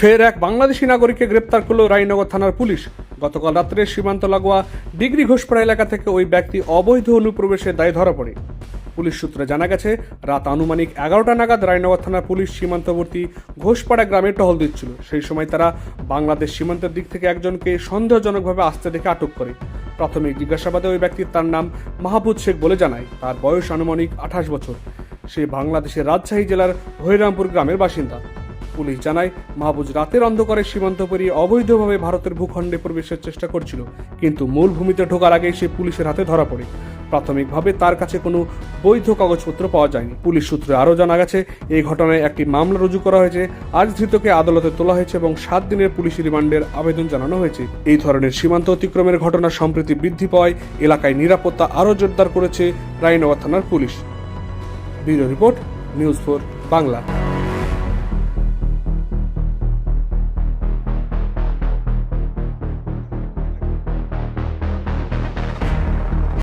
ফের এক বাংলাদেশি নাগরিককে গ্রেপ্তার করল রায়নগর থানার পুলিশ। গতকাল রাত্রে সীমান্ত লাগোয়া ডিগ্রি ঘোষপাড়া এলাকা থেকে ওই ব্যক্তি অবৈধ অনুপ্রবেশের দায়ে ধরা পড়ে। পুলিশ সূত্রে জানা গেছে, রাত আনুমানিক এগারোটা নাগাদ রায়নগর থানার পুলিশ সীমান্তবর্তী ঘোষপাড়া গ্রামে টহল দিচ্ছিল। সেই সময় তারা বাংলাদেশ সীমান্তের দিক থেকে একজনকে সন্দেহজনকভাবে আসতে দেখে আটক করে। প্রাথমিক জিজ্ঞাসাবাদে ওই ব্যক্তির তার নাম মাহবুদ শেখ বলে জানায়, তার বয়স আনুমানিক আঠাশ বছর। সে বাংলাদেশের রাজশাহী জেলার হরিরামপুর গ্রামের বাসিন্দা। পুলিশ জানায়, মাহবুজ রাতের অন্ধকারে সীমান্ত পেরিয়ে অবৈধভাবে ভারতের ভূখণ্ডে প্রবেশের চেষ্টা করছিল, কিন্তু মূল ভূমিতে ঢোকার আগেই সে পুলিশের হাতে ধরা পড়ে। প্রাথমিকভাবে তার কাছে কোনো বৈধ কাগজপত্র পাওয়া যায়নি। পুলিশ সূত্রে আরও জানা গেছে এই ঘটনায় একটি মামলা রুজু করা হয়েছে, আজ ধৃতকে আদালতে তোলা হয়েছে এবং সাত দিনের পুলিশ রিমান্ডের আবেদন জানানো হয়েছে। এই ধরনের সীমান্ত অতিক্রমের ঘটনা সম্প্রতি বৃদ্ধি পাওয়ায় এলাকায় নিরাপত্তা আরও জোরদার করেছে রায়নগর থানার police. Bureau report, news four, Bangla.